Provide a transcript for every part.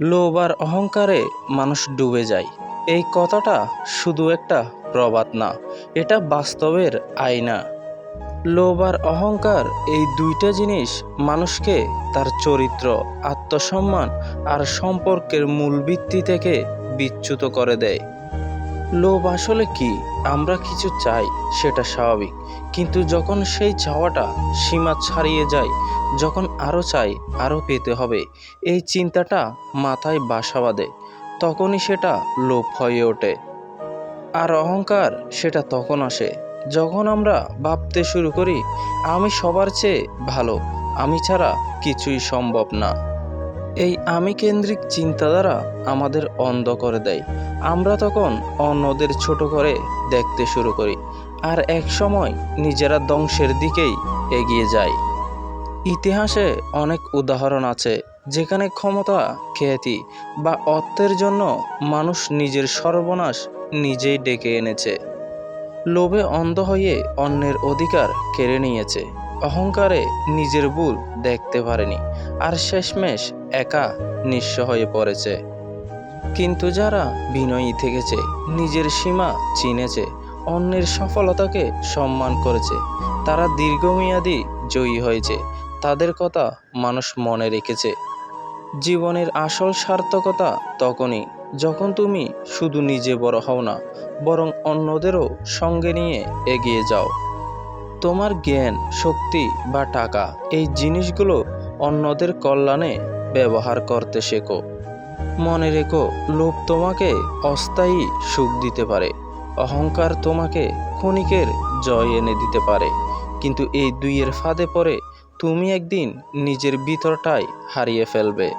লোভ আর অহংকারে মানুষ ডুবে যায়। এই কথাটা শুধু একটা প্রবাদ না, এটা বাস্তবের আয়না। লোভ আর অহংকার এই দুইটা জিনিস মানুষকে তার চরিত্র, আত্মসম্মান আর সম্পর্কের মূল ভিত্তি থেকে বিচ্যুত করে দেয়। লোভ আসলে কি? আমরা কিছু চাই, সেটা স্বাভাবিক। কিন্তু যখন সেই চাওয়াটা সীমা ছাড়িয়ে যায়, যখন আরও চাই, আরও পেতে হবে, এই চিন্তাটা মাথায় বাসা বাঁধে। তখনই সেটা লোভ হয়ে ওঠে। আর অহংকার সেটা তখন আসে। যখন আমরা ভাবতে শুরু করি, আমি সবার চেয়ে ভালো, আমি ছাড়া কিছুই সম্ভব না। এই আমি কেন্দ্রিক চিন্তাধারা আমাদের অন্ধ করে দেয়। আমরা তখন অন্যদের ছোট করে দেখতে শুরু করি আর এক সময় নিজেরা ধ্বংসের দিকেই এগিয়ে যায়। ইতিহাসে অনেক উদাহরণ আছে যেখানে ক্ষমতা, খ্যাতি বা অর্থের জন্য মানুষ নিজের সর্বনাশ নিজেই ডেকে এনেছে। লোভে অন্ধ হয়ে অন্যের অধিকার কেড়ে নিয়েছে। অহংকারে নিজের ভুল দেখতে পারেনি আর শেষমেশ একা নিঃস্ব হয়ে পড়েছে। কিন্তু যারা বিনয়ী থেকেছে, নিজের সীমা চিনেছে, অন্যের সফলতাকে সম্মান করেছে, তারা দীর্ঘমেয়াদী জয়ী হয়েছে, তাদের কথা মানুষ মনে রেখেছে। জীবনের আসল সার্থকতা তখনই যখন তুমি শুধু নিজে বড় হও না, বরং অন্যদেরও সঙ্গে নিয়ে এগিয়ে যাও। তোমার জ্ঞান, শক্তি বা টাকা, এই জিনিসগুলো অন্যদের কল্যাণে ব্যবহার করতে শেখো। মনে রেখো, লোভ তোমাকে অস্থায়ী সুখ দিতে পারে, অহংকার তোমাকে ক্ষণিকের জয় এনে দিতে পারে। কিন্তু এই দুইয়ের ফাঁদে পড়ে তুমি একদিন নিজের ভিতরটাই হারিয়ে ফেলবে।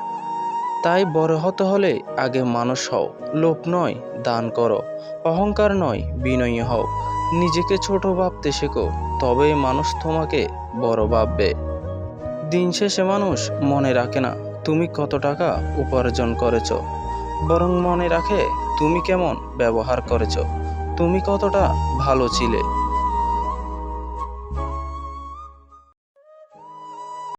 তাই বড় হতে হলে আগে মানুষ হও, লোভ নয়, দান করো, অহংকার নয়, বিনয়ী হও। নিজেকে ছোট ভাবতে শেখো, তবেই মানুষ তোমাকে বড় ভাববে। দিন শেষে মানুষ মনে রাখে না তুমি কত টাকা উপার্জন করেছ, বরং মনে রাখে তুমি কেমন ব্যবহার করেছ, তুমি কতটা ভালো ছিলে।